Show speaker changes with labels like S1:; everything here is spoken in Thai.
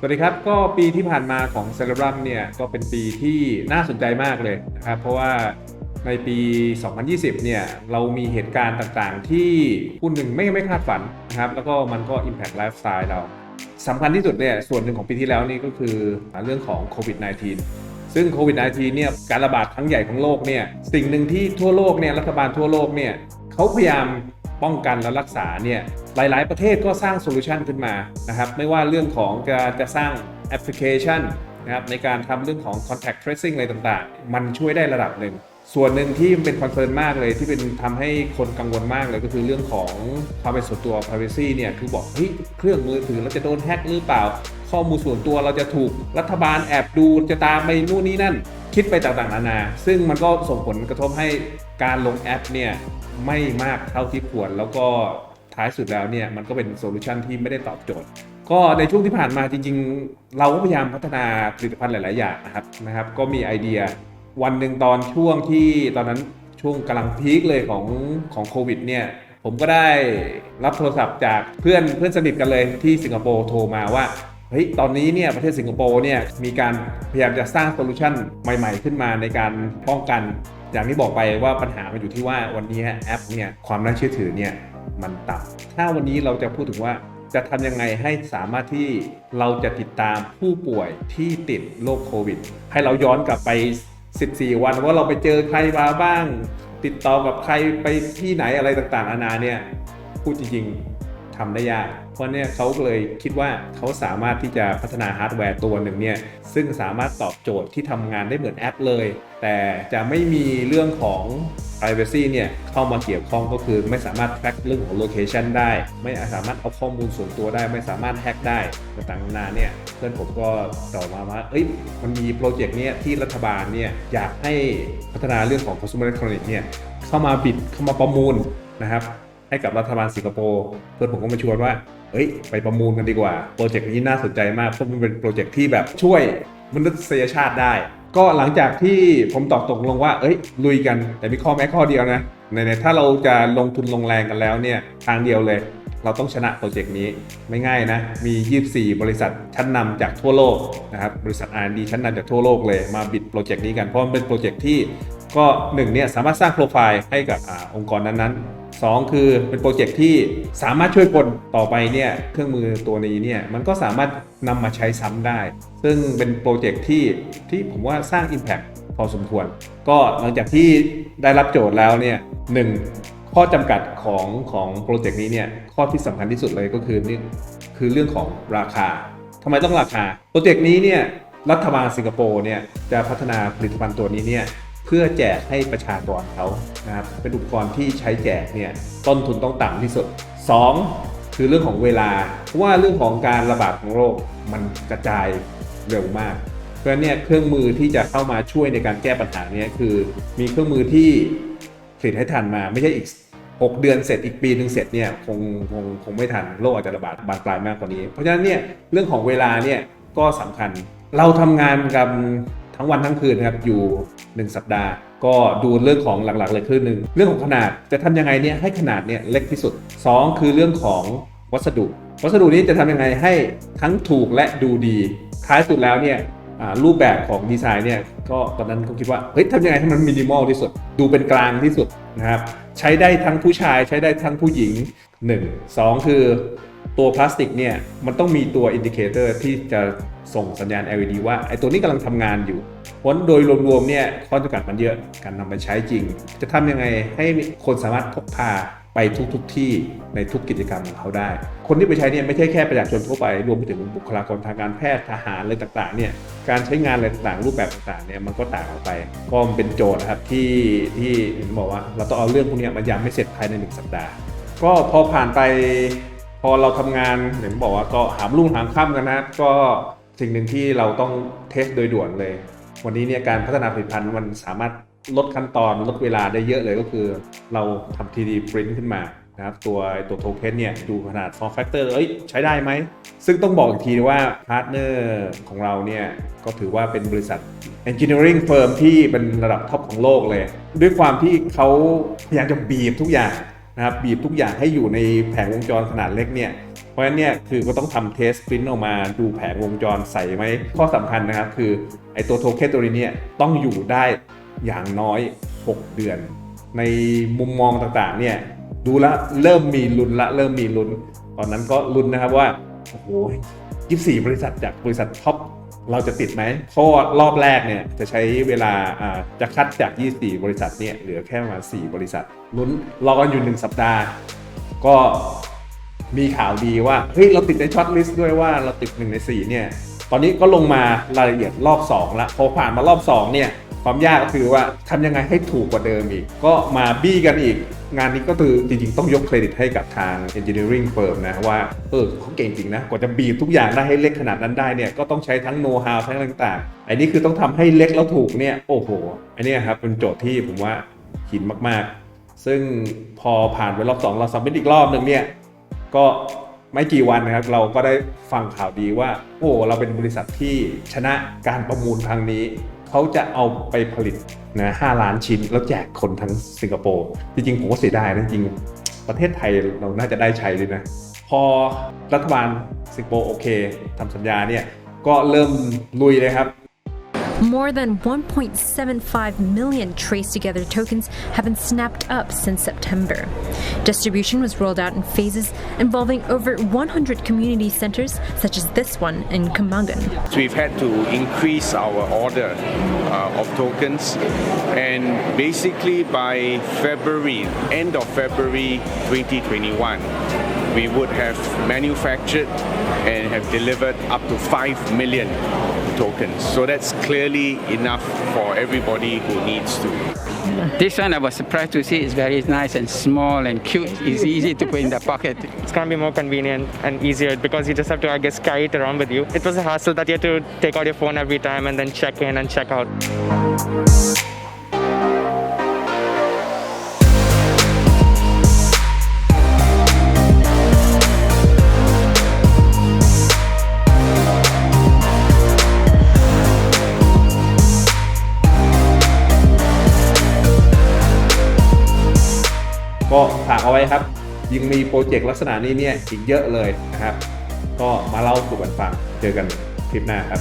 S1: สวัสดีครับ ก็ปีที่ผ่านมาของเซเลบรัมเนี่ยก็เป็นปีที่น่าสนใจมากเลยนะครับเพราะว่าในปี 2020 เนี่ยเรามีเหตุการณ์ต่างๆ ที่ผู้หนึ่งไม่ไม่คาดฝันนะครับแล้วก็มันก็ Impact Lifestyle เราสำคัญที่สุดเนี่ยส่วนหนึ่งของปีที่แล้วนี่ก็คือเรื่องของโควิด -19 ซึ่งโควิด -19 เนี่ยการระบาดครั้งใหญ่ของโลกเนี่ยสิ่งหนึ่งที่ทั่วโลกเนี่ยรัฐบาลทั่วโลกเนี่ยเขาพยายาม ป้องกันและรักษาเนี่ยหลาย ๆ ประเทศก็สร้างโซลูชันขึ้นมานะครับไม่ว่าเรื่องของจะจะสร้างแอปพลิเคชันนะครับในการทำเรื่องของ contact tracing อะไรต่าง ๆ มันช่วยได้ระดับหนึ่งส่วนหนึ่งที่เป็นคอนเซิร์นมากเลยที่เป็นทำให้คนกังวลมากเลยก็คือเรื่องของความเป็นส่วนตัว privacy เนี่ยคือบอกเฮ้ยเครื่องมือถือเราจะโดนแฮ็กหรือเปล่า ข้อมูลส่วนตัวเราจะถูกรัฐบาลแอบดูจะตามไปนู่นนี่นั่น คิดไปต่างๆนานา ซึ่งมันก็ส่งผลกระทบให้การลงแอปเนี่ย ไม่มากเท่าที่ควร แล้วก็ท้ายสุดแล้วเนี่ยมันก็เป็นโซลูชันที่ไม่ได้ตอบโจทย์ ก็ในช่วงที่ผ่านมาจริง ๆ เราก็พยายามพัฒนาผลิตภัณฑ์หลาย ๆ อย่างนะครับนะครับ ก็มีไอเดียวันหนึ่งตอนช่วงที่ตอนนั้นช่วงกำลังพีคเลยของของโควิดเนี่ยผมก็ได้รับโทรศัพท์จากเพื่อนเพื่อนสนิทกันเลยที่สิงคโปร์โทรมาว่าเฮ้ยตอนนี้เนี่ยประเทศสิงคโปร์เนี่ยมีการพยายามจะสร้างโซลูชันใหม่ ๆ ขึ้นมาในการป้องกัน อย่างที่บอกไปว่าปัญหามันอยู่ที่ว่าวันนี้แอปเนี่ยความน่าเชื่อถือเนี่ยมันต่ำถ้าวันนี้เราจะพูดถึงว่าจะทำยังไงให้สามารถที่เราจะติดตามผู้ป่วยที่ติดโรคโควิด ให้เราย้อนกลับไป 14 วันว่าเราไปเจอใครมาบ้าง ติดต่อกับใครไปที่ไหนอะไรต่างๆนานาเนี่ยพูดจริงๆ ทำได้ยาก เพราะเนี่ยเขาเลยคิดว่าเขาสามารถที่จะพัฒนาฮาร์ดแวร์ตัวหนึ่งเนี่ยซึ่งสามารถตอบโจทย์ที่ทำงานได้เหมือนแอปเลย แต่จะไม่มีเรื่องของ privacy เนี่ยเข้ามาเกี่ยวข้องก็คือไม่สามารถ track เรื่องของ location ได้ ไม่สามารถเอาข้อมูลส่วนตัวได้ ไม่สามารถแฮ็กได้ต่างๆนานาเนี่ยเพื่อนผมก็ต่อมาว่าเอ้ยมันมีโปรเจกต์เนี้ยที่รัฐบาลเนี่ยอยากให้พัฒนาเรื่องของ consumer electronics เนี่ยเข้ามาบิดเข้ามาประมูลนะครับ ให้กับรัฐบาลสิงคโปร์เพื่อนผมก็มาชวนว่า เอ้ย ไปประมูลกันดีกว่า โปรเจกต์นี้น่าสนใจมากเพราะมันเป็นโปรเจกต์ที่แบบช่วยมนุษยชาติได้ ก็หลังจากที่ผมตอบตกลงว่า เอ้ย ลุยกัน แต่มีข้อแม้ข้อเดียวนะในถ้าเราจะลงทุนลงแรงกันแล้วเนี่ย ทางเดียวเลย เราต้องชนะโปรเจกต์นี้ไม่ง่ายนะ มี 24 บริษัทชั้นนำจากทั่วโลกนะครับ บริษัท R&D ชั้นนำจากทั่วโลกเลยมาบิดโปรเจกต์นี้กัน เพราะมันเป็นโปรเจกต์ที่ ก็หนึ่งเนี่ยสามารถสร้างโปรไฟล์ให้กับอองค์กรนั้นๆสองคือเป็นโปรเจกต์ที่สามารถช่วยคนต่อไปเนี่ยเครื่องมือตัวนี้เนี่ยมันก็สามารถนำมาใช้ซ้ำได้ ซึ่งเป็นโปรเจกต์ที่ที่ผมว่าสร้าง Impact พอสมควร ก็หลังจากที่ได้รับโจทย์แล้วเนี่ยหนึ่งข้อจำกัดของของโปรเจกต์นี้เนี่ยข้อที่สำคัญที่สุดเลยก็คือนี่คือเรื่องของราคาทำไมต้องราคา โปรเจกต์นี้เนี่ยรัฐบาลสิงคโปร์เนี่ยจะพัฒนาผลิตภัณฑ์ตัวนี้เนี่ย เพื่อแจกให้ประชากรเขานะครับเป็นอุปกรณ์ที่ใช้แจกเนี่ยต้นทุนต้องต่ำที่สุด 2. คือเรื่องของเวลาเพราะว่าเรื่องของการระบาดของโรคมันกระจายเร็วมาก เพราะฉะนั้นเนี่ยเครื่องมือที่จะเข้ามาช่วยในการแก้ปัญหานี้คือ มีเครื่องมือที่ผลิตให้ทันมาไม่ใช่อีก 6 เดือนเสร็จอีกปีหนึ่งเสร็จเนี่ยคงคงคงไม่ทันโรคอาจจะระบาดบานปลายมากกว่านี้ เพราะฉะนั้นเนี่ยเรื่องของเวลาเนี่ยก็สำคัญเราทำงานกัน ทั้งวันทั้งคืนนะครับอยู่ 1 สัปดาห์ ก็ดูเรื่องของหลักๆ เลยคือหนึ่งเรื่องของขนาดจะทำยังไงเนี่ยให้ขนาดเนี่ยเล็กที่สุด 2 คือเรื่องของวัสดุ วัสดุนี้จะทำยังไงให้ทั้งถูกและดูดีท้ายสุดแล้วเนี่ย รูปแบบของดีไซน์เนี่ยก็ตอนนั้นก็คิดว่าเฮ้ยทำยังไงให้มันมินิมอลที่สุด ดูเป็นกลางที่สุดนะครับ ใช้ได้ทั้งผู้ชายใช้ได้ทั้งผู้หญิง 1 2 คือตัวพลาสติกเนี่ยมันต้องมีตัวอินดิเคเตอร์ที่จะส่งสัญญาณ LED ว่าไอ้ตัวนี้กำลังทำงานอยู่เพราะโดยรวมๆเนี่ยข้อจำกัดมันเยอะการนำไปใช้จริง จะทำยังไงให้คนสามารถพกพา ไปทุกๆทที่ในทุกกิจกรรมของเขาได้ คนที่ไปใช้เนี่ยไม่ใช่แค่ประชาชนทั่วไป รวมไปถึงบุคลากรทางการแพทย์ทหารอะไรต่างๆเนี่ยการใช้งานอะไรต่างๆรูปแบบต่างๆเนี่ยมันก็ต่างออกไป ก็มันเป็นโจทย์นะครับที่ที่ผมบอกว่า เราต้องเอาเรื่องพวกนี้มายำไม่เสร็จภายในหนึ่งสัปดาห์ ก็พอผ่านไป พอเราทำงานอย่างบอกว่าก็หามรุ่งหามค่ำกันนะก็สิ่งหนึ่งที่เราต้องเทสโดยด่วนเลย วันนี้เนี่ยการพัฒนาผลิตภัณฑ์มันสามารถ ลดขั้นตอนลดเวลาได้เยอะเลยก็คือ เราทำ 3D print ขึ้นมานะครับตัวตัวโทเค็นเนี่ยดูขนาด form factor เอ้ยใช้ได้ไหม ซึ่งต้องบอกอีกทีว่าพาร์ทเนอร์ของเราเนี่ย ก็ถือว่าเป็นบริษัท engineering firm ที่เป็นระดับท็อปของโลกเลย ด้วยความที่เขาพยายามจะบีบทุกอย่างนะครับบีบทุกอย่างให้อยู่ในแผงวงจรขนาดเล็กเนี่ยเพราะฉะนั้นเนี่ยคือก็ต้องทำเทสปรินต์ออกมาดูแผงวงจรใส่ไหมข้อสำคัญนะครับ คือไอตัวโทเค็นตัวนี้เนี่ยต้องอยู่ได้ อย่างน้อย 6 เดือน ในมุมมองต่างๆเนี่ยดูแลวเริ่มมีลุ้นละเริ่มมีลุ้น ตอนนั้นก็ลุ้นนะครับว่าโอ้โห24บริษัทจากบริษัทท็อปเราจะติดไหมเพราะรอบแรกเนี่ยจะใช้เวลาจะคัดจาก 24 บริษัทเนี่ยเหลือแค่มา 4 บริษัทลุ้นรอกันอยู่ 1 สัปดาห์ ก็มีข่าวดีว่าเฮ้ยเราติดในช็อตลิสต์ด้วยว่าเราติด 1 ใน 4 เนี่ย ตอนนี้ก็ลงมารายละเอียดรอบ2แล้วพอผ่านมารอบ 2 เนี่ย ความยากก็คือว่าทำยังไงให้ถูกกว่าเดิมอีก ก็มาบี้กันอีก งานนี้ก็คือจริง ๆ ต้องยกเครดิตให้กับทาง engineering firm นะว่าเออเขาเก่งจริงนะ กว่าจะบีบทุกอย่างได้ให้เล็กขนาดนั้นได้เนี่ยก็ต้องใช้ทั้ง know how ทั้งต่างๆ อันนี้คือต้องทำให้เล็กแล้วถูกเนี่ยโอ้โหอันนี้ครับเป็นโจทย์ที่ผมว่าหินมากๆ ซึ่งพอผ่านไปรอบ2เราสัมมิตอีกรอบหนึ่งเนี่ยก็ไม่กี่วันนะครับเราก็ได้ฟังข่าวดีว่า โอ้เราเป็นบริษัทที่ชนะการประมูลครั้งนี้ เขาจะเอาไปผลิตนะ5ล้านชิ้นแล้วแจกคนทั้งสิงคโปร์จริงๆผมก็เสียดายนะจริงประเทศไทยเราน่าจะได้ใช้เลยนะ พอรัฐบาลสิงคโปร์โอเคทำสัญญาเนี่ยก็เริ่มลุยเลยครับ
S2: More than 1.75 million Trace Together tokens have been snapped up since September. Distribution was rolled out in phases involving over 100 community centers, such as this one in Kamangan.
S3: We've had to increase our order uh, of tokens, and basically by February, end of February 2021, we would have manufactured and have delivered up to 5 million tokens. So that's clearly enough for everybody who needs to.
S4: This one I was surprised to see. It's very nice and small and cute. It's easy to put in the pocket.
S5: it's gonna be more convenient and easier because you just have to, I guess, carry it around with you. It was a hassle that you had to take out your phone every time and then check in and check out.
S1: ก็ฝากเอาไว้ครับ ยังมีโปรเจกต์ลักษณะนี้เนี่ยอีกเยอะเลยนะครับ ก็มาเล่าสู่กันฟังเจอกันคลิปหน้าครับ